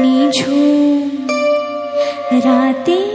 নিঝুম রাতে